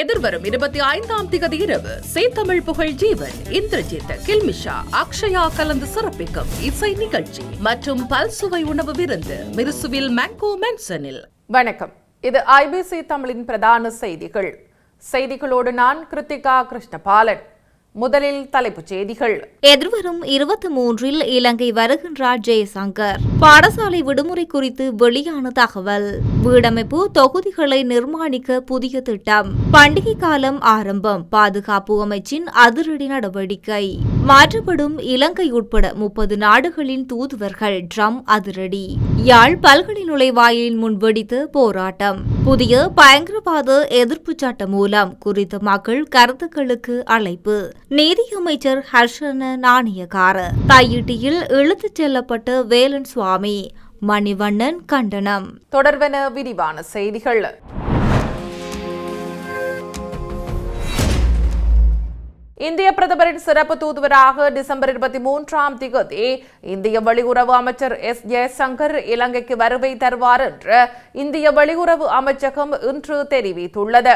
எதிர்வரும் இருபத்தி ஐந்தாம் திகதி இரவு சேத்தமிழ் புகழ் ஜீவன் இந்திரஜித் கில்மிஷா அக்ஷயா கலந்து சிறப்பிக்கும் இசை நிகழ்ச்சி மற்றும் பல்சுவை உணவு விருந்து மிருசுவில் மேங்கோ மென்சனில். வணக்கம். இது ஐபிசி தமிழின் பிரதான செய்திகள். செய்திகளோடு நான் கிருத்திகா கிருஷ்ணபாலன். முதலில் தலைப்புச் செய்திகள். எதிர்வரும் இருபத்தி மூன்றில் இலங்கை வருகின்றார் ஜெயசங்கர். பாடசாலை விடுமுறை குறித்து வெளியான தகவல். வீடமைப்பு தொகுதிகளை நிர்மாணிக்க புதிய திட்டம். பண்டிகை காலம் ஆரம்பம். பாதுகாப்பு அமைச்சின் அதிரடி நடவடிக்கை. மாற்றப்படும் இலங்கை உட்பட முப்பது நாடுகளின் தூதுவர்கள் ட்ரம் அதிரடி. யாழ் பல்கலை நுழைவாயிலின் முன் வெடித்து போராட்டம். புதிய பயங்கரவாத எதிர்ப்பு சட்டம் மூலம் குறித்த மக்கள் கருத்துக்களுக்கு அழைப்பு. நீதியமைச்சர் ஹர்ஷன நாணயக்கார. தையிட்டியில் இழுத்துச் செல்லப்பட்ட வேலன் சுவாமி மணிவண்ணன் கண்டனம். தொடர்வன விரிவான செய்திகள். இந்திய பிரதமரின் சிறப்பு தூதுவராக டிசம்பர் இருபத்தி மூன்றாம் திகதி இந்திய வெளியுறவு அமைச்சர் எஸ் ஜெயசங்கர் இலங்கைக்கு வருகை தருவார் என்று இந்திய வெளியுறவு அமைச்சகம் இன்று தெரிவித்துள்ளது.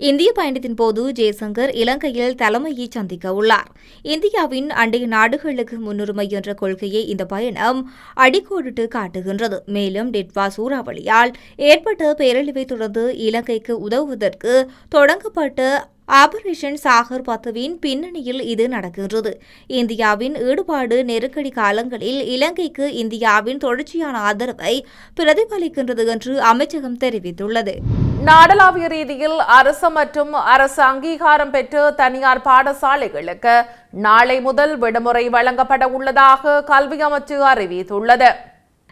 இந்திய பயணத்தின் போது ஜெய்சங்கர் இலங்கையில் தலைமையை சந்திக்க உள்ளார். இந்தியாவின் அண்டைய நாடுகளுக்கு முன்னுரிமை என்ற கொள்கையை இந்த பயணம் அடிக்கோடிட்டு காட்டுகின்றது. மேலும் டிட்வா சூறாவளியால் ஏற்பட்ட பேரழிவை தொடர்ந்து இலங்கைக்கு உதவுவதற்கு தொடங்கப்பட்ட ஆபரேஷன் சாகர் பத்துவின் பின்னணியில் இது நடக்கின்றது. இந்தியாவின் ஈடுபாடு நெருக்கடி காலங்களில் இலங்கைக்கு இந்தியாவின் தொடர்ச்சியான ஆதரவை பிரதிபலிக்கின்றது என்று அமைச்சகம் தெரிவித்துள்ளது. நாடளாவிய ரீதியில் அரசு மற்றும் அரசு அங்கீகாரம் பெற்று தனியார் பாடசாலைகளுக்கு நாளை முதல் விடுமுறை வழங்கப்பட உள்ளதாக கல்வி அமைச்சு அறிவித்துள்ளது.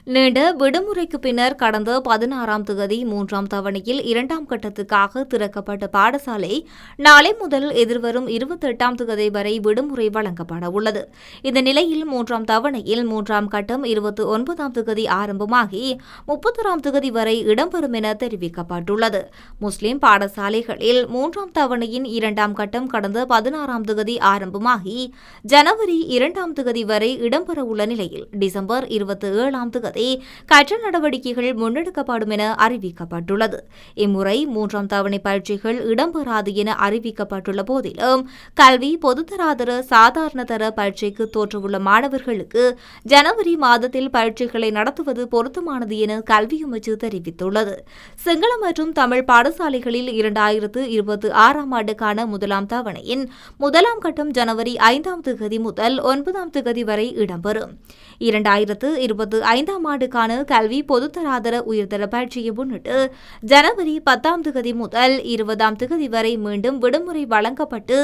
நீண்ட விடுமுறைக்கு பின்னர் கடந்த பதினாறாம் தேதி மூன்றாம் தவணையில் இரண்டாம் கட்டத்துக்காக திறக்கப்பட்ட பாடசாலை நாளை முதல் எதிர்வரும் இருபத்தெட்டாம் தேதி வரை விடுமுறை வழங்கப்பட உள்ளது. இந்த நிலையில் மூன்றாம் தவணையில் மூன்றாம் கட்டம் இருபத்தி ஒன்பதாம் தேதி ஆரம்பமாகி முப்பத்தொராம் தேதி வரை இடம்பெறும் என தெரிவிக்கப்பட்டுள்ளது. முஸ்லிம் பாடசாலைகளில் மூன்றாம் தவணையின் இரண்டாம் கட்டம் கடந்த பதினாறாம் தேதி ஆரம்பமாகி ஜனவரி இரண்டாம் தேதி வரை இடம்பெறவுள்ள நிலையில் டிசம்பர் இருபத்தி ஏழாம் தேதி கற்றல் நடவடிக்கைகள் முன்னெடுக்கப்படும் என அறிவிக்கப்பட்டுள்ளது. இம்முறை மூன்றாம் தவணை பயிற்சிகள் இடம்பெறாது என அறிவிக்கப்பட்டுள்ள போதிலும் கல்வி பொதுத்தராதர சாதாரணதர பயிற்சிக்கு தோற்றவுள்ள மாணவர்களுக்கு ஜனவரி மாதத்தில் பயிற்சிகளை நடத்துவது பொருத்தமானது என கல்வி அமைச்சு தெரிவித்துள்ளது. சிங்கள மற்றும் தமிழ் பாடசாலைகளில் இரண்டாயிரத்து இருபத்தி ஆறாம் ஆண்டுக்கான முதலாம் தவணையின் முதலாம் கட்டம் ஜனவரி ஐந்தாம் திகதி முதல் ஒன்பதாம் திகதி வரை இடம்பெறும். இரண்டாயிரத்து இருபத்தி ஐந்தாம் ஆண்டுக்கான கல்வி பொதுத்தராதர உயர்தர பயிற்சியை முன்னிட்டு ஜனவரி பத்தாம் தேதி முதல் இருபதாம் தேதி வரை மீண்டும் விடுமுறை வழங்கப்பட்டு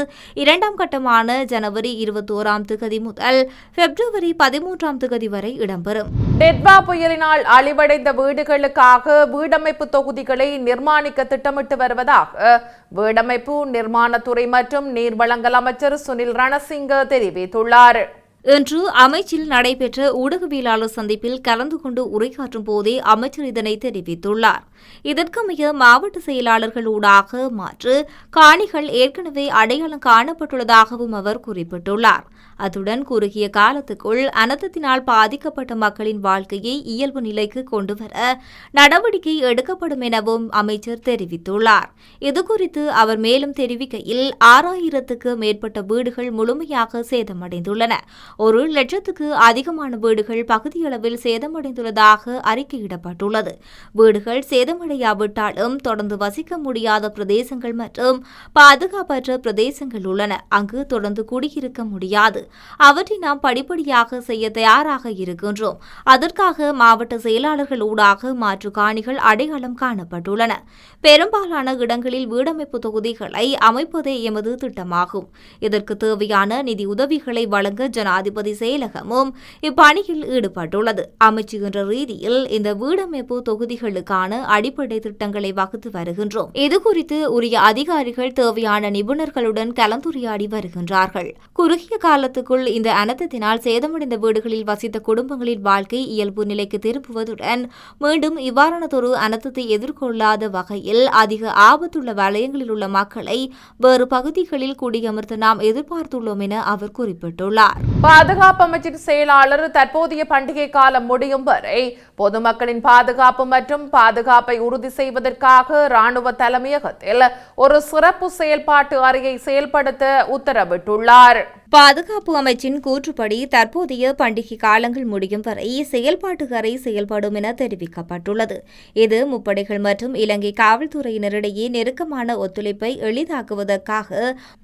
இரண்டாம் கட்டமான ஜனவரி இருபத்தி ஓராம் தேதி முதல் பிப்ரவரி பதிமூன்றாம் தேதி வரை இடம்பெறும். டெட்வா புயலினால் அழிவடைந்த வீடுகளுக்காக வீடமைப்பு தொகுதிகளை நிர்மாணிக்க திட்டமிட்டு வருவதாக வீடமைப்பு நிர்மாணத்துறை மற்றும் நீர்வளங்கள் அமைச்சர் சுனில் ரணசிங்க தெரிவித்துள்ளார். இன்று அமைச்சில் நடைபெற்ற ஊடகவியலாளர் சந்திப்பில் கலந்து கொண்டு உரையாற்றும் போதே அமைச்சர் இதனை தெரிவித்துள்ளார். இதற்கமைய மாவட்ட செயலாளர்கள் ஊடாக மாற்று காணிகள் ஏற்கனவே அடையாளம் காணப்பட்டுள்ளதாகவும் அவர் குறிப்பிட்டுள்ளார். அத்துடன் குறுகிய காலத்துக்குள் அனர்த்தத்தினால் பாதிக்கப்பட்ட மக்களின் வாழ்க்கையை இயல்பு நிலைக்கு கொண்டுவர நடவடிக்கை எடுக்கப்படும் எனவும் அமைச்சர் தெரிவித்துள்ளார். இதுகுறித்து அவர் மேலும் தெரிவிக்கையில் ஆறாயிரத்துக்கு மேற்பட்ட வீடுகள் முழுமையாக சேதமடைந்துள்ளன. ஒரு லட்சத்துக்கு அதிகமான வீடுகள் பகுதியளவில் சேதமடைந்துள்ளதாக அறிக்கையிடப்பட்டுள்ளது. வீடுகள் சேதமடையாவிட்டாலும் தொடர்ந்து வசிக்க முடியாத பிரதேசங்கள் மற்றும் பாதுகாப்பற்ற பிரதேசங்கள் உள்ளன. அங்கு தொடர்ந்து குடியிருக்க முடியாது. அவற்றை நாம் படிப்படியாக செய்ய தயாராக இருக்கின்றோம். அதற்காக மாவட்ட செயலாளர்கள் ஊடாக மாற்று காணிகள் அடையாளம் காணப்பட்டுள்ளன. பெரும்பாலான இடங்களில் வீடமைப்பு தொகுதிகளை அமைப்பதே எமது திட்டமாகும். இதற்கு தேவையான நிதி உதவிகளை வழங்க ஜனாதிபதி செயலகமும் இப்பணியில் ஈடுபட்டுள்ளது. அமைச்சு என்ற ரீதியில் இந்த வீடமைப்பு தொகுதிகளுக்கான அடிப்படை திட்டங்களை வகுத்து வருகின்றோம். இதுகுறித்து உரிய அதிகாரிகள் தேவையான நிபுணர்களுடன் கலந்துரையாடி வருகின்றார்கள். குறுகிய காலத்துக்குள் இந்த அனர்த்தத்தினால் சேதமடைந்த வீடுகளில் வசித்த குடும்பங்களின் வாழ்க்கை இயல்பு நிலைக்கு திரும்புவதுடன் மீண்டும் இவ்வாறானதொரு அனர்த்தத்தை எதிர்கொள்ளாத வகையில் அதிக ஆபத்துள்ள வலயங்களில் உள்ள மக்களை வேறு பகுதிகளில் குடியமர்த்த நாம் எதிர்பார்த்துள்ளோம் என அவர் குறிப்பிட்டுள்ளார். பாதுகாப்பு அமைச்சின் செயலாளர் தற்போதைய பண்டிகை காலம் முடியும் வரை பொதுமக்களின் பாதுகாப்பு மற்றும் பாதுகாப்பை உறுதி செய்வதற்காக ராணுவ தலைமையகத்தில் ஒரு சிறப்பு செயல்பாட்டு அறையை செயல்படுத்த உத்தரவிட்டுள்ளார். பாதுகாப்பு அமைச்சின் கூற்றுப்படி தற்போதைய பண்டிகை காலங்கள் முடியும் வரை செயல்பாட்டு அறை செயல்படும் என தெரிவிக்கப்பட்டுள்ளது. இது முப்படைகள் மற்றும் இலங்கை காவல்துறையினரிடையே நெருக்கமான ஒத்துழைப்பை எளிதாக்குவதற்காக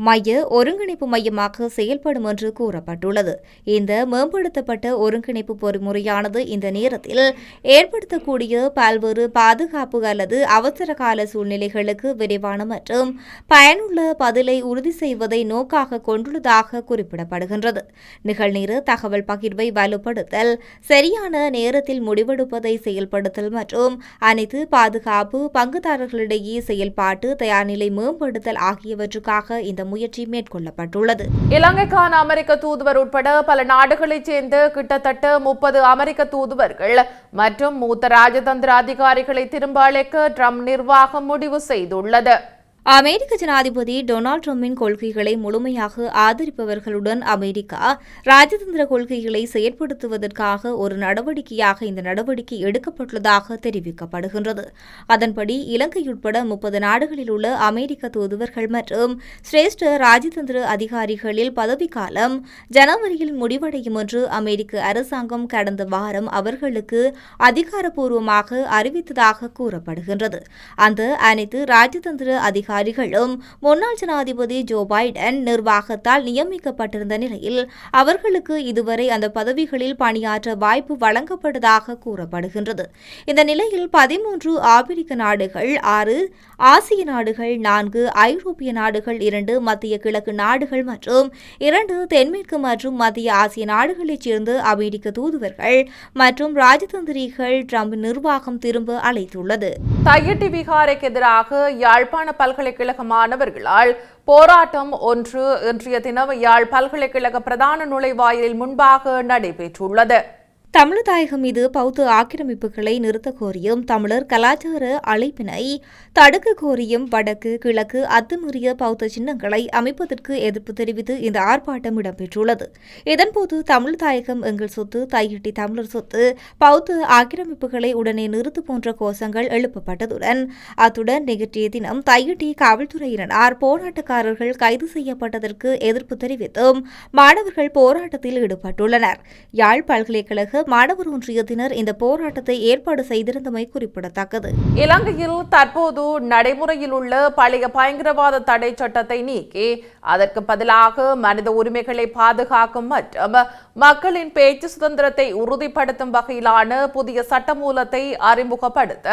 மைய ஒருங்கிணைப்பு மையமாக செயல்படும் என்று கூறப்பட்டுள்ளது. இந்த மேம்படுத்தப்பட்ட ஒருங்கிணைப்பு பொறிமுறையானது இந்த நேரத்தில் ஏற்படுத்தக்கூடிய பல்வேறு பாதுகாப்பு அல்லது அவசரகால சூழ்நிலைகளுக்கு விரைவான மற்றும் பயனுள்ள பதிலை உறுதி செய்வதை நோக்காக கொண்டுள்ளதாக குறிப்பிடப்படுகின்றது. நிகழ்நேர தகவல் பகிர்வை வலுப்படுத்தல் சரியான நேரத்தில் முடிவெடுப்பதை செயல்படுத்தல் மற்றும் அனைத்து பாதுகாப்பு பங்குதாரர்களிடையே செயல்பாட்டு தயார்நிலை மேம்படுத்தல் ஆகியவற்றுக்காக இந்த முயற்சி மேற்கொள்ளப்பட்டுள்ளது. இலங்கைக்கான அமெரிக்க தூதுவர் உட்பட பல நாடுகளைச் சேர்ந்த கிட்டத்தட்ட முப்பது அமெரிக்க தூதுவர்கள் மற்றும் மூத்த ராஜதந்திர அதிகாரிகளை திரும்ப அழைக்க ட்ரம்ப் நிர்வாகம் முடிவு செய்துள்ளது. அமெரிக்க ஜனாதிபதி டொனால்ட் ட்ரம்பின் கொள்கைகளை முழுமையாக ஆதரிப்பவர்களுடன் அமெரிக்கா ராஜதந்திர கொள்கைகளை செயற்படுத்துவதற்காக ஒரு நடவடிக்கையாக இந்த நடவடிக்கை எடுக்கப்பட்டுள்ளதாக தெரிவிக்கப்படுகின்றது. அதன்படி இலங்கை உட்பட முப்பது நாடுகளில் உள்ள அமெரிக்க தூதுவர்கள் மற்றும் சிரேஷ்ட ராஜதந்திர அதிகாரிகளில் பதவிக்காலம் ஜனவரியில் முடிவடையும் என்று அமெரிக்க அரசாங்கம் கடந்த வாரம் அவர்களுக்கு அதிகாரப்பூர்வமாக அறிவித்ததாக கூறப்படுகின்றது. அந்த அனைத்து ராஜதந்திர அதிகாரிகளும் முன்னாள் ஜனாதிபதி ஜோ பைடன் நிர்வாகத்தால் நியமிக்கப்பட்டிருந்த நிலையில் அவர்களுக்கு இதுவரை அந்த பதவிகளில் பணியாற்ற வாய்ப்பு வழங்கப்பட்டதாக கூறப்படுகின்றது. இந்த நிலையில் பதிமூன்று ஆப்பிரிக்க நாடுகள் ஆறு ஆசிய நாடுகள் நான்கு ஐரோப்பிய நாடுகள் இரண்டு மத்திய கிழக்கு நாடுகள் மற்றும் இரண்டு தென்மேற்கு மற்றும் மத்திய ஆசிய நாடுகளைச் சேர்ந்த அமெரிக்க தூதுவர்கள் மற்றும் ராஜதந்திரிகள் ட்ரம்ப் நிர்வாகம் திரும்ப அழைத்துள்ளது. தையிட்டி விகாரைக்கு எதிராக யாழ்ப்பாண பல்கலைக்கழக மாணவர்களால் போராட்டம் ஒன்று இன்றைய தினம் யாழ் பல்கலைக்கழக பிரதான நுழைவாயிலில் முன்பாக நடைபெற்றுள்ளது. தமிழதாயகம் மீது பௌத்த ஆக்கிரமிப்புகளை நிறுத்த கோரியும் தமிழர் கலாச்சார அழைப்பினை தடுக்க கோரியும் வடக்கு கிழக்கு அத்துமீறிய பௌத்த சின்னங்களை அமைப்பதற்கு எதிர்ப்பு தெரிவித்து இந்த ஆர்ப்பாட்டம் இடம்பெற்றுள்ளது. இதன்போது தமிழ்தாயகம் எங்கள் சொத்து தையிட்டி தமிழர் சொத்து பௌத்த ஆக்கிரமிப்புகளை உடனே நிறுத்து போன்ற கோஷங்கள் எழுப்பப்பட்டதுடன் அத்துடன் நிகழ்ச்சிய தினம் தையிட்டி காவல்துறையினர் போராட்டக்காரர்கள் கைது செய்யப்பட்டதற்கு எதிர்ப்பு தெரிவித்தும் மாணவர்கள் போராட்டத்தில் ஈடுபட்டுள்ளனர். யாழ் பல்கலைக்கழக மாணவர் ஒன்றியத்தினர் இந்த போராட்டத்தை ஏற்பாடு செய்திருந்தமை குறிப்பிடத்தக்கது. இலங்கையில் தற்போது நடைமுறையில் உள்ள பழைய பயங்கரவாத தடை சட்டத்தை நீக்கி அதற்கு பதிலாக மனித உரிமைகளை பாதுகாக்கும் மற்றும் மக்களின் பேச்சு சுதந்திரத்தை உறுதிப்படுத்தும் வகையிலான புதிய சட்டமூலத்தை அறிமுகப்படுத்த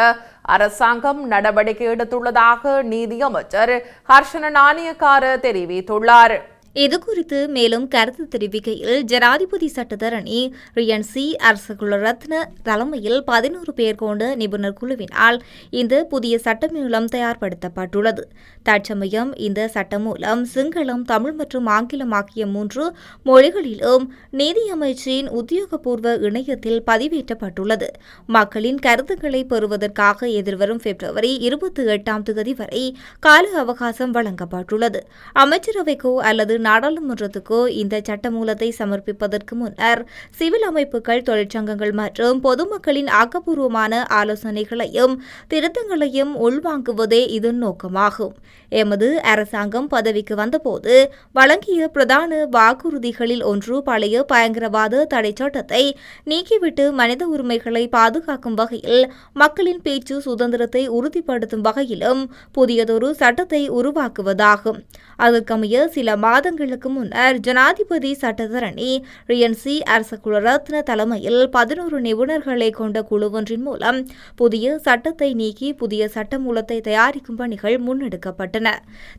அரசாங்கம் நடவடிக்கை எடுத்துள்ளதாக நீதியமைச்சர் ஹர்ஷன நாணயக்கார தெரிவித்துள்ளார். இதுகுறித்து மேலும் கருத்து தெரிவிக்கையில் ஜனாதிபதி சட்டத்தரணி ரியன் சி. அரசகுலரத்ன தலைமையில் பதினோரு பேர் கொண்ட நிபுணர் குழுவினால் இந்த புதிய சட்டமூலம் தயார்படுத்தப்பட்டுள்ளது. தற்சமயம் இந்த சட்டமூலம் சிங்களம் தமிழ் மற்றும் ஆங்கிலம் ஆகிய மூன்று மொழிகளிலும் நீதியமைச்சின் உத்தியோகபூர்வ இணையத்தில் பதிவேற்றப்பட்டுள்ளது. மக்களின் கருத்துக்களை பெறுவதற்காக எதிர்வரும் பிப்ரவரி இருபத்தி எட்டாம் தேதி வரை கால அவகாசம் வழங்கப்பட்டுள்ளது. அமைச்சரவைக்கோ அல்லது நாடாளுமன்றத்துக்கோ இந்த சட்டமூலத்தை சமர்ப்பிப்பதற்கு முன்னர் சிவில் அமைப்புகள் தொழிற்சங்கங்கள் மற்றும் பொதுமக்களின் ஆக்கப்பூர்வமான ஆலோசனைகளையும் திருத்தங்களையும் உள்வாங்குவதே இதன் நோக்கமாகும். எமது அரசாங்கம் பதவிக்கு வந்தபோது வழங்கிய பிரதான வாக்குறுதிகளில் ஒன்று பழைய பயங்கரவாத தடை சட்டத்தை நீக்கிவிட்டு மனித உரிமைகளை பாதுகாக்கும் வகையில் மக்களின் பேச்சு சுதந்திரத்தை உறுதிப்படுத்தும் வகையிலும் புதியதொரு சட்டத்தை உருவாக்குவதாகும். அதற்கமைய சில மாதங்களுக்கு முன்னர் ஜனாதிபதி சட்டத்தரணி ரியன்சி அரசகுலரத்ன தலைமையில் பதினோரு நிபுணர்களை கொண்ட குழுவொன்றின் மூலம் புதிய சட்டத்தை நீக்கி புதிய சட்டமூலத்தை தயாரிக்கும் பணிகள் முன்னெடுக்கப்பட்டன.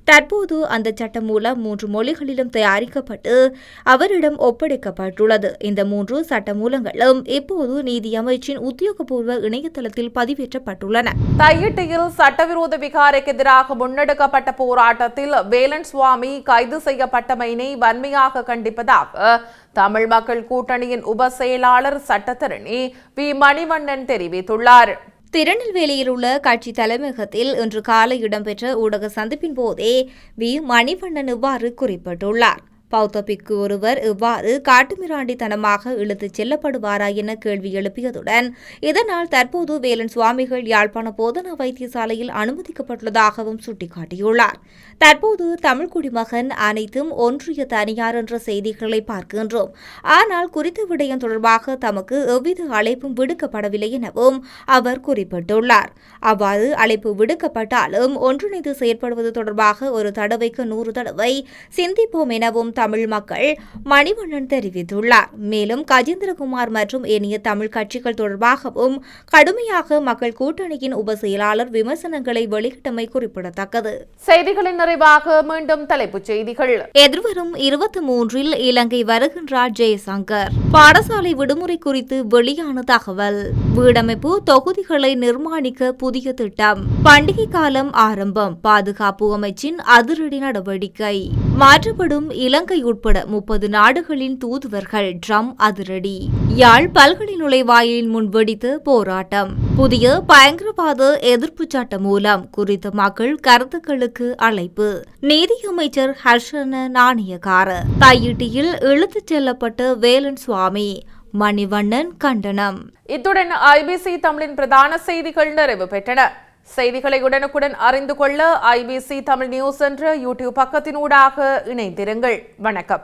தற்போது அந்த சட்டமூலம் மூன்று மொழிகளிலும் தயாரிக்கப்பட்டு அவரிடம் ஒப்படைக்கப்பட்டுள்ளது. இந்த மூன்று சட்டமூலங்களும் இப்போது நீதி அமைச்சின் உத்தியோகபூர்வ இணையதளத்தில் பதிவேற்றப்பட்டுள்ளன. தையிட்டியில் சட்டவிரோத விகாரைக்கு எதிராக முன்னெடுக்கப்பட்ட போராட்டத்தில் வேலன் சுவாமி கைது செய்யப்பட்ட சட்டமையினை வன்மையாக கண்டிப்பதாக தமிழ் மக்கள் கூட்டணியின் உப செயலாளர் சட்டத்தரணி வி. மணிவண்ணன் தெரிவித்துள்ளார். திருநெல்வேலியில் உள்ள கட்சி தலைமையகத்தில் இன்று காலை இடம்பெற்ற ஊடக சந்திப்பின் போதே வி. மணிவண்ணன் இவ்வாறு குறிப்பிட்டுள்ளார். பௌத்தபிக்கு ஒருவர் இவ்வாறு காட்டுமிராண்டித்தனமாக இழுத்துச் செல்லப்படுவாரா என கேள்வி எழுப்பியதுடன் இதனால் தற்போது வேலன் சுவாமிகள் யாழ்ப்பாண போதனா வைத்தியசாலையில் அனுமதிக்கப்பட்டுள்ளதாகவும் சுட்டிக்காட்டியுள்ளார். தற்போது தமிழ் குடிமகன் அனைத்தும் ஒன்றிய தனியார் என்ற செய்திகளை பார்க்கின்றோம். ஆனால் குறித்த விடயம் தொடர்பாக தமக்கு எவ்வித அழைப்பும் விடுக்கப்படவில்லை எனவும் அவர் குறிப்பிட்டுள்ளார். அவ்வாறு அழைப்பு விடுக்கப்பட்டாலும் ஒன்றிணைந்து செயற்படுவது தொடர்பாக ஒரு தடவைக்கு நூறு தடவை சிந்திப்போம் எனவும் தமிழ் மக்கள் மணிவண்ணன் தெரிவித்துள்ளார். மேலும் கஜேந்திரகுமார் மற்றும் ஏனைய தமிழ் கட்சிகள் தொடர்பாகவும் கடுமையாக மக்கள் கூட்டணியின் உப செயலாளர் விமர்சனங்களை வெளியிட்டமை குறிப்பிடத்தக்கது. செய்திகளின் நிறைவாக மீண்டும் தலைப்புச் செய்திகள். எதிர்வரும் இருபத்தி மூன்றில் இலங்கை வருகின்றார் ஜெயசங்கர். பாடசாலை விடுமுறை குறித்து வெளியான தகவல். வீடமைப்பு தொகுதிகளை நிர்மாணிக்க புதிய திட்டம். பண்டிகை காலம் ஆரம்பம். பாதுகாப்பு அமைச்சின் அதிரடி நடவடிக்கை. மாற்றப்படும் இலங்கை உட்பட முப்பது நாடுகளின் தூதுவர்கள் ட்ரம் அதிரடி. யாழ் பல்கலை நுழைவாயிலின் முன் வெடித்து போராட்டம். புதிய பயங்கரவாத எதிர்ப்பு சட்டம் மூலம் குறித்த மக்கள் கருத்துக்களுக்கு அழைப்பு. நீதியமைச்சர் ஹர்ஷன நாணயக்கார. தையிட்டியில் இழுத்துச் செல்லப்பட்ட வேலன் சுவாமி. மணிவண்ணன் கண்டனம். இத்துடன் ஐபிசி தமிழின் பிரதான செய்திகள் நிறைவு பெற்றன. செய்திகளை உடனுக்குடன் அறிந்து கொள்ள ஐபிசி தமிழ் நியூஸ் என்ற யூடியூப் பக்கத்தினூடாக இணைந்திருங்கள். வணக்கம்.